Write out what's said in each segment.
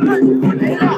快，我没了。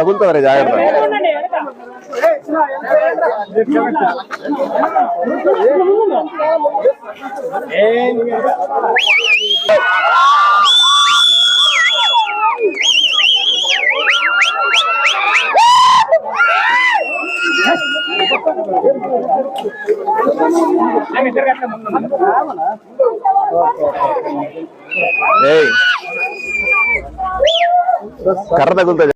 తగులుతారు జాగ్రత్త. కర్ర తగులుతుంది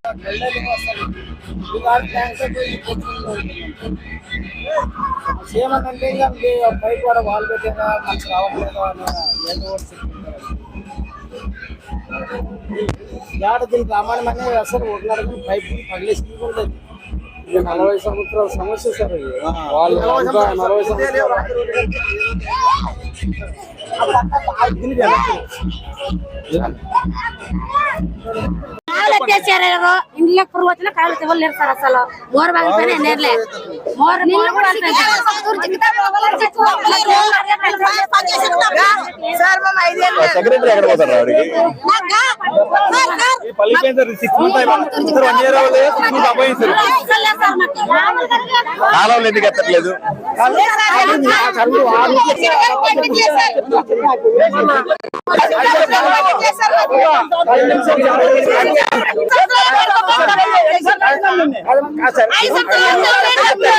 ఏమనంటే ఇక పైకి కూడా వాళ్ళు పెట్టారా మనకు రావట్లేదు చెప్తున్నారు. ఏడ దీనికి రామాయణం అనేది అసలు ఒకనాడు పైపు పగిలేసుకుంటుంది ఇది నలభై సంవత్సరాల సమస్య సార్ ఇది. వాళ్ళు నలభై సంవత్సరాలు దీనికి కాళ్ళు ఎత్తేసారు ఇంట్లో పురుగు వచ్చినా కాళ్ళు ఇవ్వలేరు సార్ అసలు. మోరు బాగా నేర్లే సెక్రటరీ ఎక్కడ పోతారు? వాడికి కాలంలో ఎందుకు ఎత్తట్లేదు?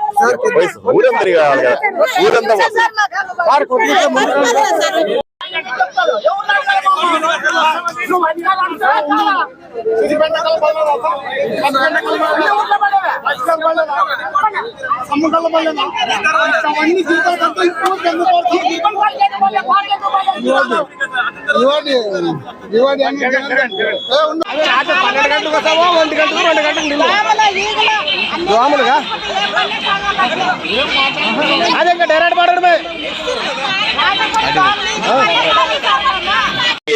ఎత్తేసి చేస్తున్నారు. ఆయనకి కల్లేశారు అమౌంట్. డబ్బులు అడిగితే కూడా ఇవ్వడం లేదు. పోయి ఊరంతా తిరగాలి కదా ఊరంతా పోతుంది.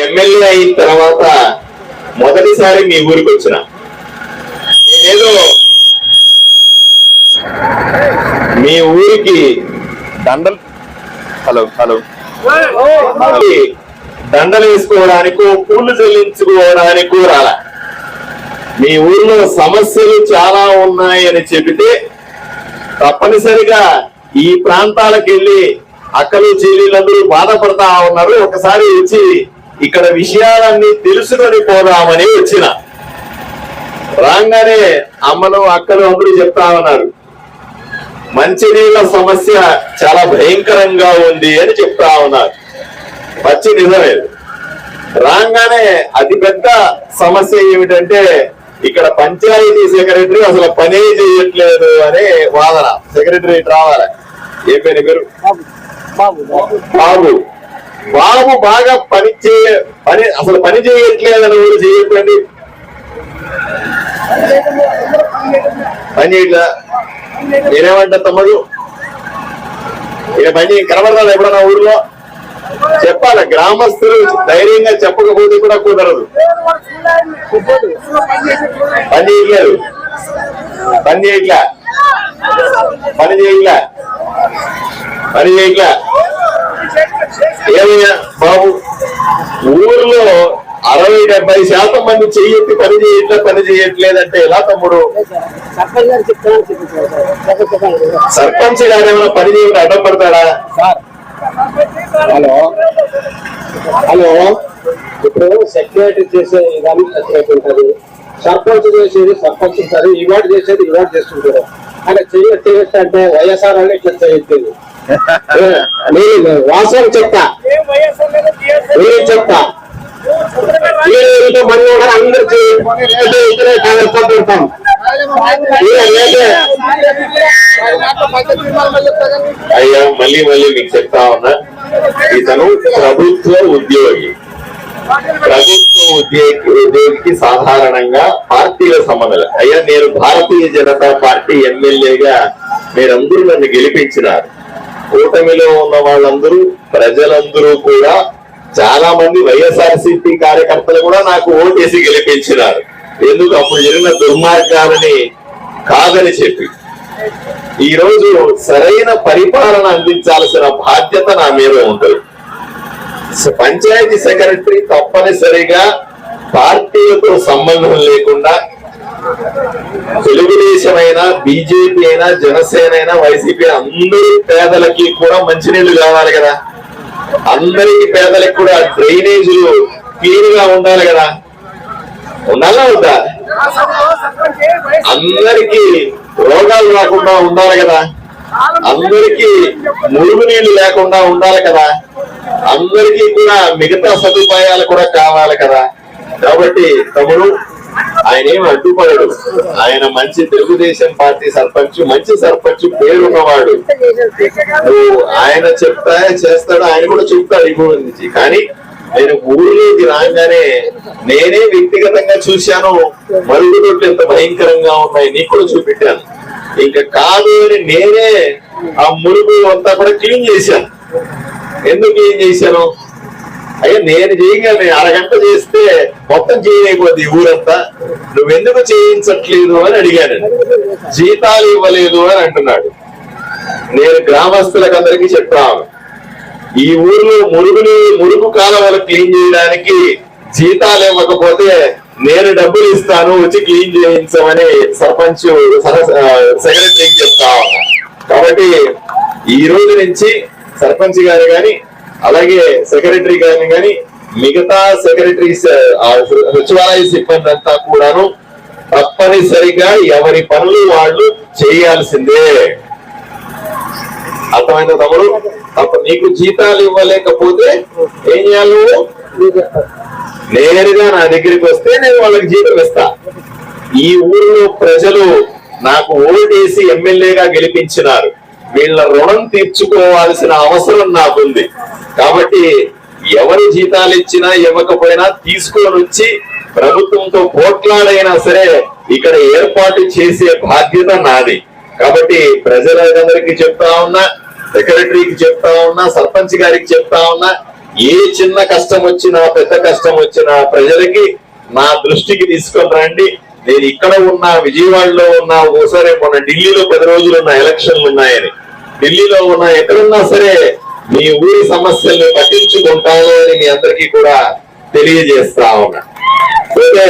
ఎమ్మెల్యే అయిన తర్వాత మొదటిసారి మీ ఊరికి వచ్చిన. నేనేదో మీ ఊరికి దండలు హలో హలో. దండలు వేసుకోవడానికో పూలు చెల్లించుకోవడానికో రాల. మీ ఊర్లో సమస్యలు చాలా ఉన్నాయని చెబితే తప్పనిసరిగా ఈ ప్రాంతాలకు వెళ్ళి అక్కలు చెల్లెళ్ళందరూ బాధపడతా ఉన్నారు. ఒకసారి వచ్చి ఇక్కడ విషయాలన్నీ తెలుసుకొని పోదామని వచ్చిన. రాగానే అమ్మలు అక్కలు అందరూ చెప్తా ఉన్నారు. మంచినీళ్ళ సమస్య చాలా భయంకరంగా ఉంది అని చెప్తా ఉన్నారు. పచ్చి నిజమే. రాగానే అతి పెద్ద సమస్య ఏమిటంటే ఇక్కడ పంచాయతీ సెక్రటరీ అసలు పనే చేయట్లేదు అనే వాదన. సెక్రటరీ రావాలి. ఏ పేరు పేరు? బాబు. బాబు బాగా పని చేయ పని అసలు పని చేయట్లేదని కూడా చేయకండి. పని చేయట్లే? నేనేమంటా తమ్ముడు? ఇక పని కనబడతాడు ఎప్పుడన్నా ఊర్లో? చెప్పాలి గ్రామస్తులు ధైర్యంగా చెప్పకపోతే కూడా కుదరదు. పని చేయట్లేదు. పని చేయట్లే. పని చేయట్లే. పని చేయట్లే. ఏమయ్యా బాబు? ఊర్లో అరవై డెబ్బై శాతం మంది చెయ్యెత్తి పని చేయట్లే పని చేయట్లేదంటే ఎలా తమ్ముడు? సర్పంచ్ గారు ఏమైనా పని చేయకుండా అడ్డం పడతాడా? హలో. హలో. ఇప్పుడు సెక్రటరీ చేసే విధానం సెక్రటరీ ఉంటుంది. సర్పంచ్ చేసేది సర్పంచ్ ఉంటుంది ఇవాడు చేసేది ఇవాడు చేస్తుంటారు. అలా చెయ్య చేయొచ్చు అంటే వైఎస్ఆర్ వాళ్ళు ఇట్లా చేయట్లేదు నేను వాస్తవం చెప్తా. నేను చెప్తా. ఇతరే అయ్యా మళ్ళీ మళ్ళీ మీకు చెప్తా ఉన్నా. ఇతను ప్రభుత్వ ఉద్యోగి. ప్రభుత్వ ఉద్యోగి ఉద్యోగికి సాధారణంగా పార్టీల సంబంధం అయ్యా నేను భారతీయ జనతా పార్టీ ఎమ్మెల్యేగా మీరందరూ నన్ను గెలిపించినారు. కూటమిలో ఉన్న వాళ్ళందరూ ప్రజలందరూ కూడా చాలా మంది వైఎస్ఆర్సీపీ కార్యకర్తలు కూడా నాకు ఓటేసి గెలిపించినారు. ఎందుకు? అప్పుడు జరిగిన దుర్మార్గాలని కాదని చెప్పి. ఈ రోజు సరైన పరిపాలన అందించాల్సిన బాధ్యత నా మీద ఉంటుంది. పంచాయతీ సెక్రటరీ తప్పనిసరిగా పార్టీలతో సంబంధం లేకుండా తెలుగుదేశం అయినా బీజేపీ అయినా జనసేన అయినా వైసీపీ అందరూ అందరి పేదలకి కూడా మంచినీళ్ళు కావాలి కదా. అందరి పేదలకు కూడా డ్రైనేజీలు క్లీన్గా ఉండాలి కదా. ఉండాలా వద్దా? అందరికి రోగాలు రాకుండా ఉండాలి కదా. అందరికి మురుగునీళ్ళు లేకుండా ఉండాలి కదా. అందరికీ కూడా మిగతా సదుపాయాలు కూడా కావాలి కదా. కాబట్టి తమ్ముడు ఆయన ఏం అడ్డుపడడు. ఆయన మంచి తెలుగుదేశం పార్టీ సర్పంచ్ మంచి సర్పంచ్ పేరున్నవాడు. ఆయన చెప్తా చేస్తాడు? ఆయన కూడా చెప్తాడు ఈ నుంచి. కానీ నేను ఊరిలోకి రాగానే నేనే వ్యక్తిగతంగా చూశాను. మరుగుదొడ్లు ఎంత భయంకరంగా ఉన్నాయి నీకు కూడా చూపెట్టాను. ఇంకా కాదు అని నేనే ఆ మురుగు అంతా కూడా క్లీన్ చేశాను. ఎందుకు క్లీన్ చేశాను? అయ్యా నేను చేయగలను అరగంట చేస్తే మొత్తం చేయలేకపోద్ది ఊరంతా. నువ్వెందుకు చేయించట్లేదు అని అడిగాను జీతాలు ఇవ్వలేదు అని అంటున్నాడు. నేను గ్రామస్తులకు అందరికీ చెప్పాను ఈ ఊర్లో మురుగులు మురుగు కాలువలు క్లీన్ చేయడానికి జీతాలు ఇవ్వకపోతే నేను డబ్బులు ఇస్తాను వచ్చి క్లీన్ చేయించమని సర్పంచ్ సెక్రటరీకి చెప్తా ఉన్నా. కాబట్టి ఈ రోజు నుంచి సర్పంచ్ గారు గాని అలాగే సెక్రటరీ గారిని కానీ మిగతా సెక్రటరీస్ సచివాలయ సిబ్బంది అంతా కూడాను తప్పనిసరిగా ఎవరి పనులు వాళ్ళు చేయాల్సిందే. అర్థమైందా తమ్ముడు? నీకు జీతాలు ఇవ్వలేకపోతే ఏం చేయాలి నేరుగా నా దగ్గరికి వస్తే నేను వాళ్ళకి జీతం ఇస్తా. ఈ ఊరిలో ప్రజలు నాకు ఓటేసి ఎమ్మెల్యేగా గెలిపించినారు. వీళ్ళ రుణం తీర్చుకోవాల్సిన అవసరం నాకుంది. కాబట్టి ఎవరి జీతాలు ఇచ్చినా ఇవ్వకపోయినా తీసుకొని వచ్చి ప్రభుత్వంతో పోట్లాడైనా సరే ఇక్కడ ఏర్పాటు చేసే బాధ్యత నాది. కాబట్టి ప్రజలందరికీ చెప్తా ఉన్నా సెక్రటరీకి చెప్తా ఉన్నా సర్పంచ్ గారికి చెప్తా ఉన్నా ఏ చిన్న కష్టం వచ్చినా పెద్ద కష్టం వచ్చినా ప్రజలకి నా దృష్టికి తీసుకొని రండి. నేను ఇక్కడ ఉన్నా విజయవాడలో ఉన్నా ఓసారి మొన్న ఢిల్లీలో పది రోజులు ఉన్న ఎలక్షన్లు ఉన్నాయని. ఢిల్లీలో ఉన్నా ఎక్కడున్నా సరే మీ ఊరి సమస్యల్ని పట్టించుకుంటాను అని మీ అందరికీ కూడా తెలియజేస్తా ఉన్నా. అయితే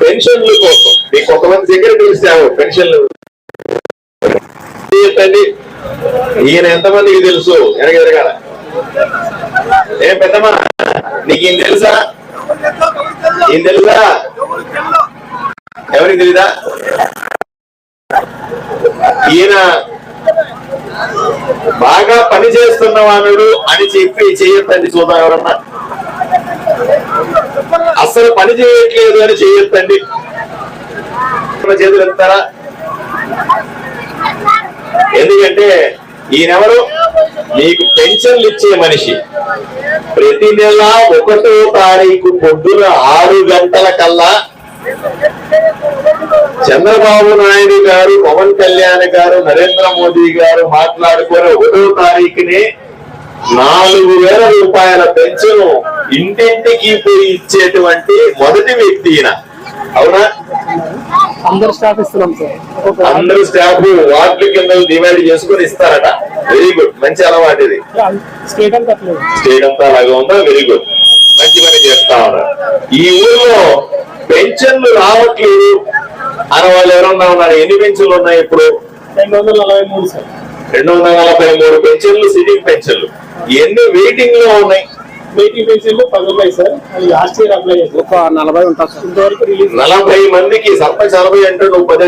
పెన్షన్ల కోసం మీకు కొంతమంది సెక్రటరీస్ పెన్షన్లు. ఏంటండి? ఈయన ఎంతమందికి తెలుసు? వెనక ఎరగాల ఏం పెద్దమ్మా నీకు ఈయన తెలుసా? ఈయన తెలుసా? ఎవరికి తెలీదా? ఈయన బాగా పని చేస్తున్న వాడు అని చెప్పి చేయొద్దండి చూద్దాం ఎవరన్నా. అస్సలు పని చేయట్లేదు అని చేయొద్దండి. చేతులు ఎత్తారా ఎందుకంటే ఈయనెవరు? మీకు పెన్షన్లు ఇచ్చే మనిషి. ప్రతి నెల ఒకటో తారీఖు పొద్దున ఆరు గంటల కల్లా చంద్రబాబు నాయుడు గారు పవన్ కళ్యాణ్ గారు నరేంద్ర మోదీ గారు మాట్లాడుకుని ఒకటో తారీఖునే నాలుగు వేల రూపాయల పెన్షన్ ఇంటింటికి పోయి ఇచ్చేటువంటి మొదటి వ్యక్తి ఈయన. అవునా? అందరు స్టాఫ్ ఇస్తున్నాం సార్. అందరూ స్టాఫ్ వార్డుల కింద డివైడ్ చేసుకుని ఇస్తారట. వెరీ గుడ్ మంచి అలవాటు ఇది. స్టేట్ అంతా అట్లేదు స్టేట్ అంతా అలాగా ఉందా? వెరీ గుడ్ మంచి పని చేస్తా ఉన్నారు. ఈ ఊర్లో పెన్షన్లు రావట్లేదు. అని వాళ్ళు ఎవరన్నా ఉన్నారు? ఎన్ని పెన్షన్లు ఉన్నాయి ఇప్పుడు? రెండు వందల నలభై మూడు సార్. రెండు వందల నలభై మూడు పెన్షన్లు సిట్టింగ్ పెన్షన్లు ఇవన్నీ వెయిటింగ్లో ఉన్నాయి? వెయిటింగ్ పెన్షన్లు పది ఉన్నాయి సార్. అది లాస్ట్ ఇయర్ అప్లై చేసి ఒక నలభై ఇంతవరకు రిలీజ్ నలభై మందికి సర్పంచ్ నలభై అంటాడు నువ్వు పది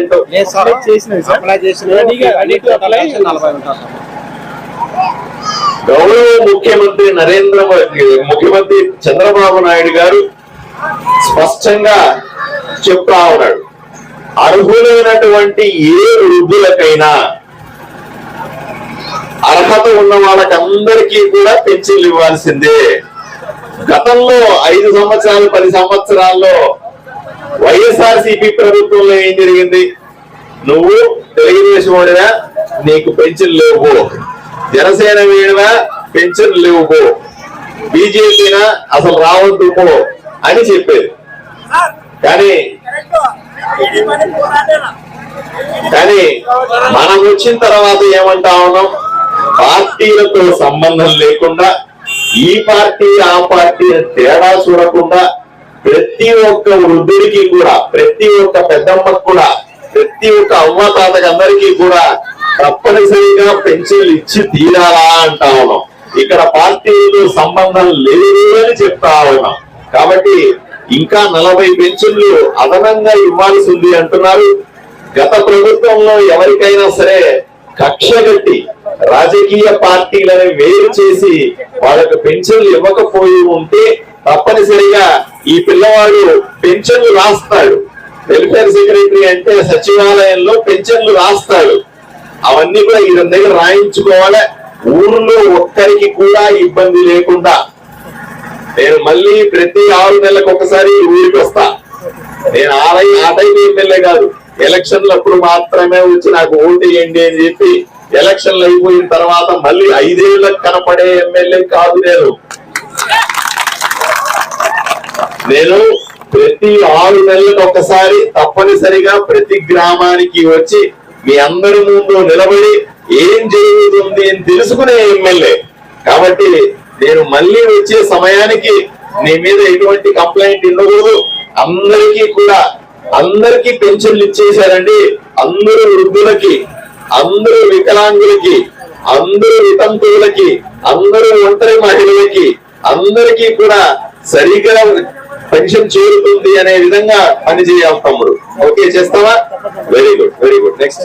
అప్లై చేసిన నలభై గౌరవ ముఖ్యమంత్రి నరేంద్ర మోదీ ముఖ్యమంత్రి చంద్రబాబు నాయుడు గారు స్పష్టంగా చెప్తా ఉన్నాడు. అర్హులైనటువంటి ఏ వృద్ధులకైనా అర్హత ఉన్న వాళ్ళకందరికీ కూడా పెన్షన్లు ఇవ్వాల్సిందే. గతంలో ఐదు సంవత్సరాలు పది సంవత్సరాల్లో వైఎస్ఆర్ ప్రభుత్వంలో ఏం జరిగింది? నువ్వు తెలుగుదేశం వాడినా నీకు పెన్షన్ లేవు. జనసేన వేడినా పెన్షన్ లేవు. బీజేపీనా? అసలు రావద్దు అని చెప్పేది. కానీ కానీ మనం వచ్చిన తర్వాత ఏమంటా ఉన్నాం? పార్టీలతో సంబంధం లేకుండా ఈ పార్టీ ఆ పార్టీ తేడా చూడకుండా ప్రతి ఒక్క వృద్ధుడికి కూడా ప్రతి ఒక్క పెద్దమ్మకు కూడా ప్రతి ఒక్క అమ్మ తాతకందరికీ కూడా తప్పనిసరిగా పెన్షన్లు ఇచ్చి తీరాలా అంటా ఉన్నాం. ఇక్కడ పార్టీలతో సంబంధం లేదు అని చెప్తా ఉన్నాం. కాబట్టి ఇంకా నలభై పెన్షన్లు అదనంగా ఇవ్వాల్సి ఉంది అంటున్నారు. గత ప్రభుత్వంలో ఎవరికైనా సరే కక్ష కట్టి రాజకీయ పార్టీలను వేరు చేసి వాళ్ళకు పెన్షన్లు ఇవ్వకపోయి ఉంటే తప్పనిసరిగా ఈ పిల్లవాడు పెన్షన్లు రాస్తాడు. వెల్ఫేర్ సెక్రటరీ అంటే సచివాలయంలో పెన్షన్లు రాస్తాడు. అవన్నీ కూడా ఈ దగ్గర రాయించుకోవాలి. ఊర్లో ఒక్కరికి కూడా ఇబ్బంది లేకుండా నేను మళ్ళీ ప్రతి ఆరు నెలలకు ఒకసారి ఊరికి వస్తా. నేను ఆరై ఆ టైం ఎమ్మెల్యే కాదు ఎలక్షన్లు అప్పుడు మాత్రమే వచ్చి నాకు ఓటు వేయండి అని చెప్పి ఎలక్షన్లు అయిపోయిన తర్వాత మళ్ళీ ఐదేళ్ళకు కనపడే ఎమ్మెల్యే కాదు నేను. నేను ప్రతి ఆరు నెలలకు ఒకసారి తప్పనిసరిగా ప్రతి గ్రామానికి వచ్చి మీ అందరి ముందు నిలబడి ఏం జరుగుతుంది అని తెలుసుకునే ఎమ్మెల్యే. కాబట్టి నేను మళ్ళీ వచ్చే సమయానికి నీ మీద ఎటువంటి కంప్లైంట్ ఉండకూడదు. అందరికీ కూడా అందరికీ పెన్షన్లు ఇచ్చేసారండి అందరూ వృద్ధులకి అందరూ వికలాంగులకి అందరూ వితంతువులకి అందరూ ఒంటరి మహిళలకి అందరికీ కూడా సరిగా పెన్షన్ చేరుతుంది అనే విధంగా పనిచేయాలి తమ్ముడు. ఓకే చేస్తావా? Very good very good next